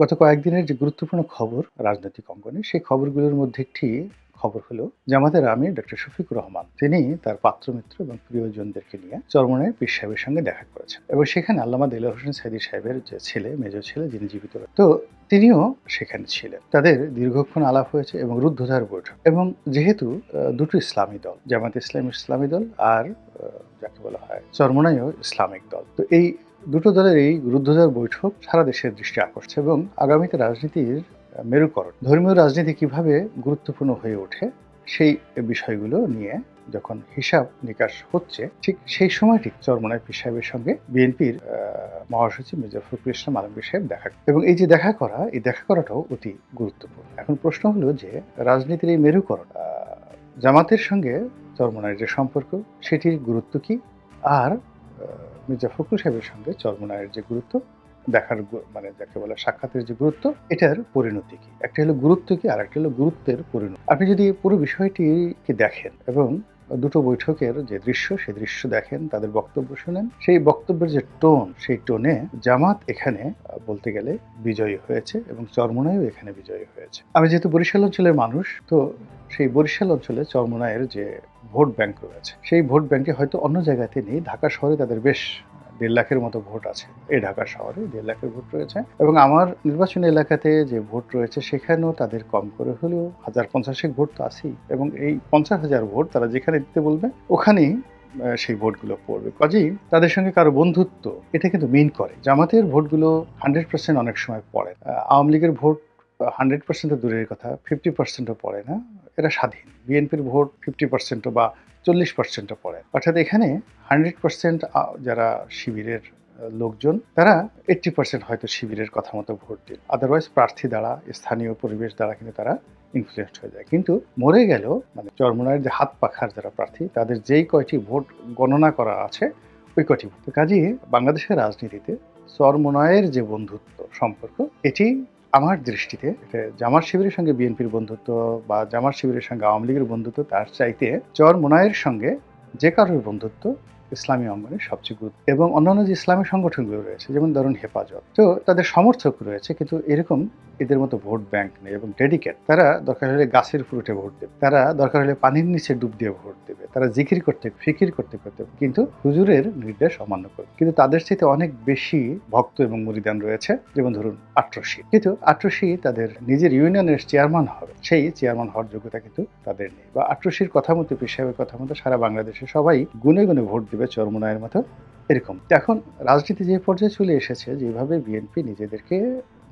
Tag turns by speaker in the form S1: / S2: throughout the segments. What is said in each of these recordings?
S1: গত কয়েকদিনের যে গুরুত্বপূর্ণ খবর রাজনৈতিক অঙ্গনে, সেই খবরগুলোর মধ্যে একটি খবর হলো জামাতের আমির ডক্টর শফিকুর রহমান, তিনি তার পাত্রমিত্র এবং প্রিয়জনদেরকে নিয়ে চরমনায় পীর সাহেবের সঙ্গে দেখা করেছেন। এবং সেখানে আল্লামা দিল হোসেন সাইদি সাহেবের যে ছেলে মেজ ছেলে, যিনি জীবিত তো তিনিও সেখানে ছিলেন। তাদের দীর্ঘক্ষণ আলাপ হয়েছে এবং রুদ্ধধার বৈঠক। এবং যেহেতু দুটো ইসলামী দল, জামাত ইসলাম ইসলামী দল আর যাকে বলা হয় চরমনাইও ইসলামিক দল, তো এই দুটো দলের এই রুদ্ধধার বৈঠক সারা দেশের দৃষ্টি আকর্ষণ এবং আগামীতে রাজনীতির মেরুকরণ। ধর্মীয় রাজনীতি কীভাবে গুরুত্বপূর্ণ হয়ে ওঠে সেই বিষয়গুলো নিয়ে যখন হিসাব নিকাশ হচ্ছে, ঠিক সেই সময়টি চরমনায় পীর সাহেবের সঙ্গে বিএনপির মহাসচিব মির্জা ফখরুল ইসলাম আলমগীর সাহেব দেখা এবং এই যে দেখা করা, এই দেখা করাটাও অতি গুরুত্বপূর্ণ। এখন প্রশ্ন হলো যে, রাজনীতির এই মেরুকরণ জামাতের সঙ্গে চরমনায়ের যে সম্পর্ক, সেটির গুরুত্ব কি? আর মির্জা ফখরুল সাহেবের সঙ্গে চর্মনায়ের যে গুরুত্ব, দেখার মানে যাকে বলে সাক্ষাতের যে গুরুত্ব, এটার পরিণতি কি? একটা হলো গুরুত্ব কি আর একটা হলো গুরুত্বের পরিণতি। আপনি যদি পুরো বিষয়টিকে দেখেন এবং দুটো বৈঠকের যে দৃশ্য, সেই দৃশ্য দেখেন, তাদের বক্তব্য শুনেন, সেই বক্তব্যের যে টোন, সেই টোনে জামাত এখানে বলতে গেলে বিজয়ী হয়েছে এবং চরমনায়ও এখানে বিজয়ী হয়েছে। আমি যেহেতু বরিশাল অঞ্চলের মানুষ, তো সেই বরিশাল অঞ্চলে চরমনায়ের যে ভোট ব্যাংক রয়েছে। সেই ভোট ব্যাংকে হয়তো অন্য জায়গাতে নেই, ঢাকা শহরে তাদের বেশ দেড় লাখের মতো ভোট আছে। এই ঢাকা শহরে দেড় লাখের ভোট রয়েছে। এবং আমার নির্বাচনী এলাকাতে যে ভোট রয়েছে, সেখানেও তাদের কম করে হলেও হাজার পঞ্চাশেক ভোট তো আছেই। এবং এই পঞ্চাশ হাজার ভোট তারা যেখানে দিতে বলবে, ওখানেই সেই ভোটগুলো পড়বে। কাজেই তাদের সঙ্গে কারও বন্ধুত্ব, এটা কিন্তু মিন করে। জামাতের ভোটগুলো হান্ড্রেড পার্সেন্ট অনেক সময় পড়ে আওয়ামী লীগের ভোট হান্ড্রেড পার্সেন্ট দূরের কথা, ফিফটি পার্সেন্টও পড়ে না। এরা স্বাধীন। বিএনপির ভোট ফিফটি পার্সেন্টও বা চল্লিশ পার্সেন্টও পড়ে। অর্থাৎ এখানে হান্ড্রেড পার্সেন্ট যারা শিবিরের লোকজন, তারা এইট্টি পার্সেন্ট হয়তো শিবিরের কথা মতো ভোট দিন। আদারওয়াইজ প্রার্থী দ্বারা, স্থানীয় পরিবেশ দ্বারা কিন্তু তারা ইনফ্লুয়েন্স হয়ে যায়। কিন্তু মরে গেল মানে চরমনায়ের যে হাত পাখার যারা প্রার্থী, তাদের যেই কয়টি ভোট গণনা করা আছে, ওই কয়টি ভোট। তো কাজেই বাংলাদেশের রাজনীতিতে চরমনায়ের যে বন্ধুত্ব, সম্পর্ক, এটি আমার দৃষ্টিতে জামার শিবিরের সঙ্গে বিএনপির বন্ধুত্ব বা জামার শিবিরের সঙ্গে আওয়ামী লীগের বন্ধুত্ব, তার চাইতে চর মোনায়ের সঙ্গে যে কারোর বন্ধুত্ব ইসলামী অঙ্গনে সবচেয়ে গুরুত্ব এবং অন্যান্য যে ইসলামী সংগঠনগুলো রয়েছে, যেমন ধরুন হেফাজত। তো তাদের সমর্থক রয়েছে, কিন্তু এরকম এদের মতো ভোট ব্যাংক নেই এবং ডেডিকেট, তারা দরকার হলে গাছের ফুরুটে ভোট দেবে, তারা দরকার হলে পানির নিচে ডুব দিয়ে ভোট দেবে। তারা জিকির করতে, ফিকির করতে করতে, কিন্তু হুজুরের নির্দেশ অমান্য করবে কিন্তু তাদের চাইতে অনেক বেশি ভক্ত এবং মুরিদান রয়েছে, যেমন ধরুন আট্রসি। কিন্তু আট্রসি তাদের নিজের ইউনিয়নের চেয়ারম্যান হবে, সেই চেয়ারম্যান হওয়ার যোগ্যতা কিন্তু তাদের নেই। বা আট্রসির কথা মতো পেশাবের কথা মতো সারা বাংলাদেশে সবাই গুনে গুনে ভোট দিবে চরমনায়ের মতো এরকম। এখন রাজনীতি যে পর্যায়ে চলে এসেছে, যেভাবে বিএনপি নিজেদেরকে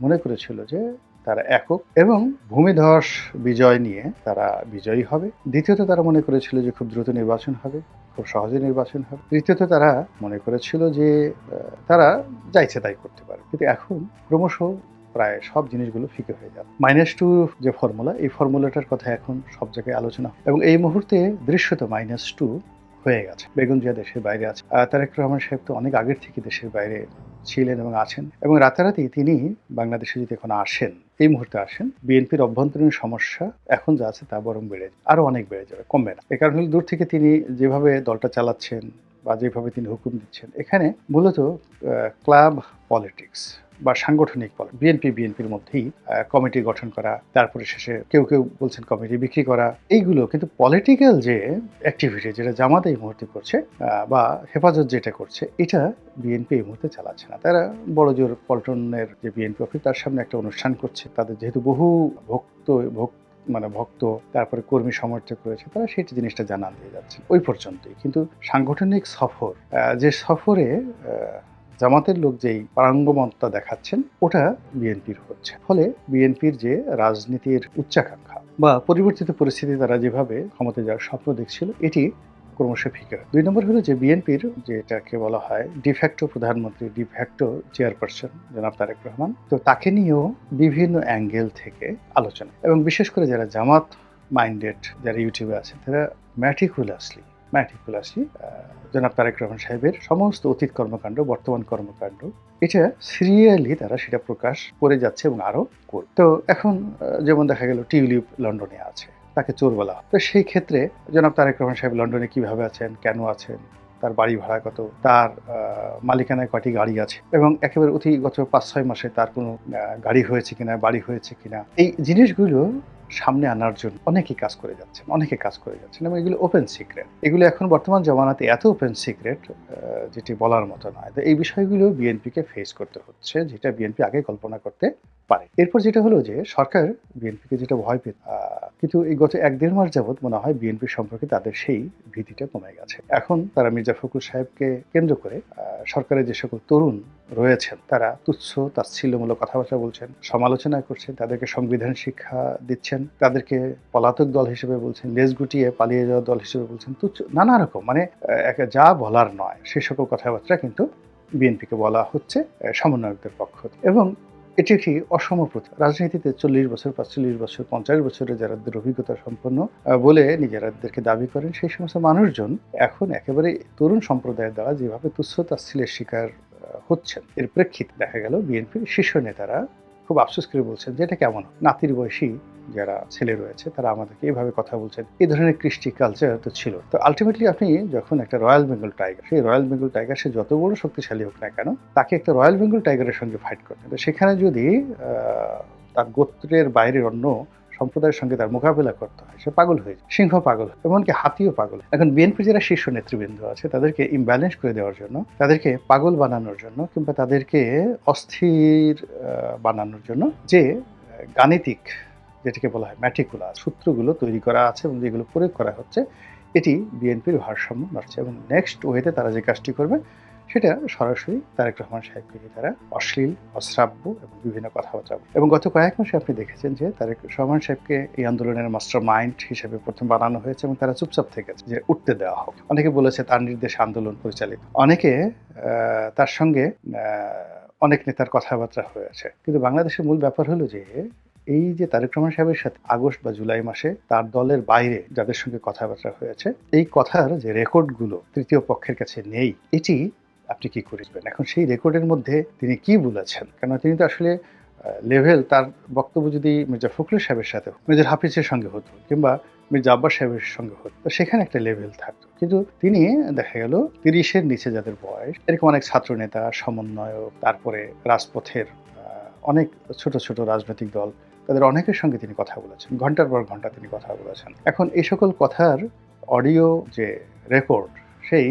S1: মনে করেছিল যে তারা একক এবং ভূমিধস বিজয় নিয়ে তারা বিজয়ী হবে। দ্বিতীয়ত তারা মনে করেছিল যে খুব দ্রুত নির্বাচন হবে, খুব সহজে নির্বাচন হবে। তৃতীয়ত তারা মনে করেছিল যে তারা যাইছে তাই করতে পারে। কিন্তু এখন ক্রমশ প্রায় সব জিনিসগুলো ফিকে হয়ে যাবে। মাইনাস টু যে ফর্মুলা এই ফর্মুলাটার কথা এখন সব জায়গায় আলোচনা। এবং এই মুহূর্তে দৃশ্যত মাইনাস টু হয়ে গেছে। বেগুন জিয়া দেশের বাইরে আছে। তারেক রহমান সাহেব তো অনেক আগের থেকে দেশের বাইরে ছিলেন এবং আছেন। এবং রাতারাতি তিনি বাংলাদেশে যদি এখন আসেন এই মুহূর্তে আসেন। বিএনপির অভ্যন্তরীণ সমস্যা এখন যা আছে তা বরং বেড়ে যাবে আরও অনেক বেড়ে যাবে, কমবে না। এ কারণে দূর থেকে তিনি যেভাবে দলটা চালাচ্ছেন বা যেভাবে তিনি হুকুম দিচ্ছেন, এখানে মূলত ক্লাব পলিটিক্স বা সাংগঠনিক বিএনপি, বিএনপির মধ্যেই কমিটি গঠন করা, তারপরে শেষে কেউ কেউ বলছেন কমিটি বিক্রি করা, এইগুলো কিন্তু পলিটিক্যাল যে অ্যাক্টিভিটি যেটা জামাত এই মুহূর্তে করছে বা হেফাজত যেটা করছে, এটা বিএনপি এই মুহূর্তে চালাচ্ছে না। তারা বড় জোর পল্টনের যে বিএনপি অফিস তার সামনে একটা অনুষ্ঠান করছে। তাদের যেহেতু বহু ভক্ত ভক্ত মানে ভক্ত, তারপরে কর্মী সমর্থক রয়েছে, তারা সেই জিনিসটা জানান দিয়ে যাচ্ছে ওই পর্যন্তই। কিন্তু সাংগঠনিক সফর যে সফরে জামাতের লোক যেই পারাঙ্গমতা দেখাচ্ছেন, ওটা বিএনপির হচ্ছে। ফলে বিএনপির যে রাজনীতির উচ্চাকাঙ্ক্ষা বা পরিবর্তিত পরিস্থিতি তারা যেভাবে ক্ষমতায় যাওয়ার স্বপ্ন দেখছিল, এটি ক্রমশ ফিকে দুই নম্বর হলো যে বিএনপির যেটাকে বলা হয় ডিফ্যাক্টো প্রধানমন্ত্রী ডিফ্যাক্টো চেয়ারপারসন জনাব তারেক রহমান, তো তাকে নিয়েও বিভিন্ন অ্যাঙ্গেল থেকে আলোচনা। এবং বিশেষ করে যারা জামাত মাইন্ডেড যারা ইউটিউবে আছে, তারা ম্যাটিকুলাসলি ম্যাটিকুলাসলি জনাব তারেক রহমান সাহেবের সমস্ত অতীত কর্মকাণ্ড, বর্তমান কর্মকাণ্ড, এটা সিরিয়ালি তারা সেটা প্রকাশ করে যাচ্ছে এবং আরও করবে তো এখন যেমন দেখা গেল টিউলিপ লন্ডনে আছে, তাকে চোর বলা। তো সেই ক্ষেত্রে জনাব তারেক রহমান সাহেব লন্ডনে কীভাবে আছেন, কেন আছেন, তার বাড়ি ভাড়া কত, তার মালিকানায় কয়টি গাড়ি আছে, এবং একেবারে অতি গত পাঁচ ছয় মাসে তার কোনো গাড়ি হয়েছে কিনা, বাড়ি হয়েছে কিনা, এই জিনিসগুলো সামনে আনার জন্য অনেকেই কাজ করে যাচ্ছেন, অনেকে কাজ করে যাচ্ছেন এবং এগুলো ওপেন সিক্রেট এগুলো এখন বর্তমান জমানাতে এত ওপেন সিক্রেট যেটি বলার মতো নয়। তো এই বিষয়গুলো বিএনপিকে ফেস করতে হচ্ছে, যেটা বিএনপি আগে কল্পনা করতে পারে। এরপর যেটা হলো যে, সরকার বিএনপিকে যেটা ভয় পেত কিন্তু এই গত এক দেড় মাস যাবৎ মনে হয় বিএনপি সম্পর্কে তাদের সেই ভীতিটা কমে গেছে। এখন তারা মির্জা ফখরুল সাহেবকে কেন্দ্র করে সরকারের যে সকল তরুণ রয়েছেন, তারা তুচ্ছ, তাচ্ছিল্যমূলক কথাবার্তা বলছেন, সমালোচনা করছেন, তাদেরকে সংবিধান শিক্ষা দিচ্ছেন, তাদেরকে পলাতক দল হিসেবে বলছেন লেজ গুটিয়ে পালিয়ে যাওয়া দল হিসেবে বলছেন, তুচ্ছ, নানা রকম। মানে যা বলার নয়, সে সকল কথাবার্তা কিন্তু বিএনপিকে বলা হচ্ছে সমন্বয়কদের পক্ষ এবং এটি একটি অসম প্রথা। রাজনীতিতে চল্লিশ বছর, পাঁচচল্লিশ বছর, পঞ্চাশ বছরের যারা অভিজ্ঞতা সম্পন্ন বলে নিজেরাদেরকে দাবি করেন, সেই সমস্ত মানুষজন এখন একেবারে তরুণ সম্প্রদায়ের দ্বারা যেভাবে তুচ্ছ তাচ্ছিলের শিকার হচ্ছেন। এর প্রেক্ষিতে দেখা গেল বিএনপির শীর্ষ নেতারা খুব আফসোস করে বলছেন যে এটা কেমন? নাতির বয়সী যারা ছেলে রয়েছে, তারা আমাদেরকে এইভাবে কথা বলছেন। এই ধরনের কৃষ্টি কালচার তো ছিল। তো আলটিমেটলি আপনি যখন একটা রয়্যাল বেঙ্গল টাইগার সেই রয়্যাল বেঙ্গল টাইগার সে যত বড় শক্তিশালী হোক না কেন, তাকে একটা রয়্যাল বেঙ্গল টাইগারের সঙ্গে ফাইট করতে সেখানে যদি তার গোত্রের বাইরের অন্য সম্প্রদায়ের সঙ্গে তার মোকাবিলা করতে হয়। সে পাগল হয়ে যায়। সিংহ পাগল, এমনকি হাতিও পাগল। এখন বিএনপি যারা শীর্ষ নেতৃবৃন্দ আছে, তাদেরকে ইমব্যালেন্স করে দেওয়ার জন্য, তাদেরকে পাগল বানানোর জন্য, কিংবা তাদেরকে অস্থির বানানোর জন্য যে গাণিতিক যেটাকে বলা হয় ম্যাটিকুলার সূত্রগুলো তৈরি করা আছে এবং যেগুলো প্রয়োগ করা হচ্ছে, এটি বিএনপির ভারসাম্য নড়ছে। এবং নেক্সট ওয়েতে তারা যে কাজটি করবে সেটা সরাসরি তারেক রহমান সাহেবকে নিয়ে তারা অশ্লীল, অশ্রাব্য এবং বিভিন্ন কথাবার্তা এবং গত কয়েক মাসে আপনি দেখেছেন যে তারেক রহমান সাহেবকে এই আন্দোলনের মাস্টার মাইন্ড হিসেবে প্রথম বানানো হয়েছে এবং তারা চুপচাপ থেকেছে যে উঠতে দেওয়া হোক। অনেকে বলেছে তার নির্দেশে আন্দোলন পরিচালিত। অনেকে তার সঙ্গে অনেক নেতার কথাবার্তা হয়েছে। কিন্তু বাংলাদেশের মূল ব্যাপার হলো যে এই যে তারেক রহমান সাহেবের সাথে আগস্ট বা জুলাই মাসে তার দলের বাইরে যাদের সঙ্গে কথাবার্তা হয়েছে, এই কথার যে রেকর্ডগুলো তৃতীয় পক্ষের কাছে নেই, এটি আপনি কি করবেন এখন সেই রেকর্ডের মধ্যে তিনি কি বলেছেন? কেন তিনি তো আসলে লেভেল তার বক্তব্য যদি মির্জা ফখরুল সাহেবের সাথে মির্জা হাফিজের সঙ্গে হতো কিংবা মির্জা আব্বাস সাহেবের সঙ্গে হতো, তো সেখানে একটা লেভেল থাকতো। কিন্তু তিনি, দেখা গেল, তিরিশের নিচে যাদের বয়স, এরকম অনেক ছাত্র নেতা সমন্বয়ক, তারপরে রাজপথের অনেক ছোট ছোট রাজনৈতিক দল, তাদের অনেকের সঙ্গে তিনি কথা বলেছেন। ঘণ্টার পর ঘণ্টা তিনি কথা বলেছেন। এখন এই সকল কথার অডিও যে রেকর্ড সেই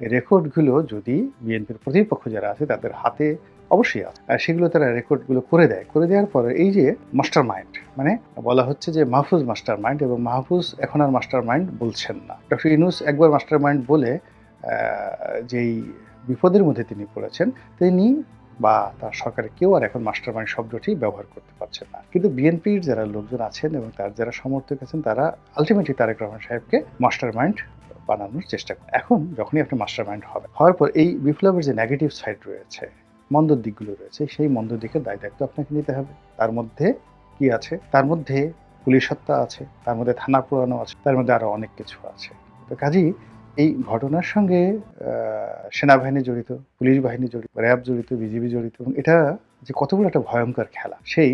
S1: রেকর্ডগুলো যদি বিএনপির প্রতিপক্ষ যারা আছে, তাদের হাতে অবশ্যই আছে। আর সেগুলো তারা রেকর্ডগুলো করে দেয়। করে দেওয়ার পরে এই যে মাস্টার মাইন্ড মানে বলা হচ্ছে যে মাহফুজ মাস্টার মাইন্ড এবং মাহফুজ এখন আর মাস্টার মাইন্ড বলছেন না। ডক্টর ইনুস একবার মাস্টার মাইন্ড বলে যেই বিপদের মধ্যে তিনি পড়েছেন, তিনি বা তার সরকারের কেউ আর এখন মাস্টার মাইন্ড শব্দটি ব্যবহার করতে পারছেন না। কিন্তু বিএনপির যারা লোকজন আছেন এবং তার যারা সমর্থক আছেন, তারা আলটিমেটলি তারেক রহমান সাহেবকে মাস্টার মাইন্ড বানানোর চেষ্টা করেন এখন যখনই আপনি মাস্টার মাইন্ড হবে, হওয়ার পর এই বিপ্লবের যে নেগেটিভ সাইড রয়েছে মন্দ দিকগুলো রয়েছে, সেই মন্দ দিকের দায় দায়িত্ব আপনাকে নিতে হবে। তার মধ্যে কি আছে? তার মধ্যে পুলিশ হত্যা আছে, তার মধ্যে থানা পুরানো আছে, তার মধ্যে আরও অনেক কিছু আছে। তো কাজেই এই ঘটনার সঙ্গে সেনাবাহিনী জড়িত, পুলিশ বাহিনী জড়িত, র্যাব জড়িত, বিজিবি জড়িত, এবং এটা যে কত বড় একটা ভয়ঙ্কর খেলা, সেই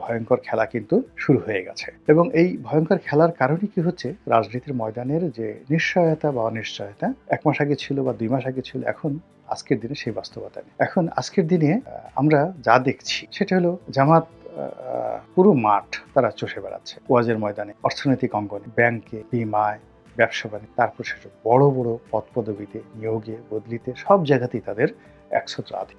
S1: ভয়ঙ্কর খেলা কিন্তু শুরু হয়ে গেছে। এবং এই ভয়ঙ্কর খেলার কারণে কি হচ্ছে? রাজনীতির ময়দানের যে নিশ্চয়তা বা অনিশ্চয়তা, এক মাস আগে ছিল বা দুই মাস আগে ছিল, এখন আজকের দিনে সেই বাস্তবতা নেই। এখন আজকের দিনে আমরা যা দেখছি, সেটা হলো জামাত পুরো মাঠ তারা চষে বেড়াচ্ছে। ওয়াজের ময়দানে, অর্থনৈতিক অঙ্গনে, ব্যাংকে, বিমায়, ব্যবসা বাণিজ্য, তারপর সেটা বড় বড় পদ পদবিতে নিয়োগে, বদলিতে, সব জায়গাতেই তাদের একশো আধিক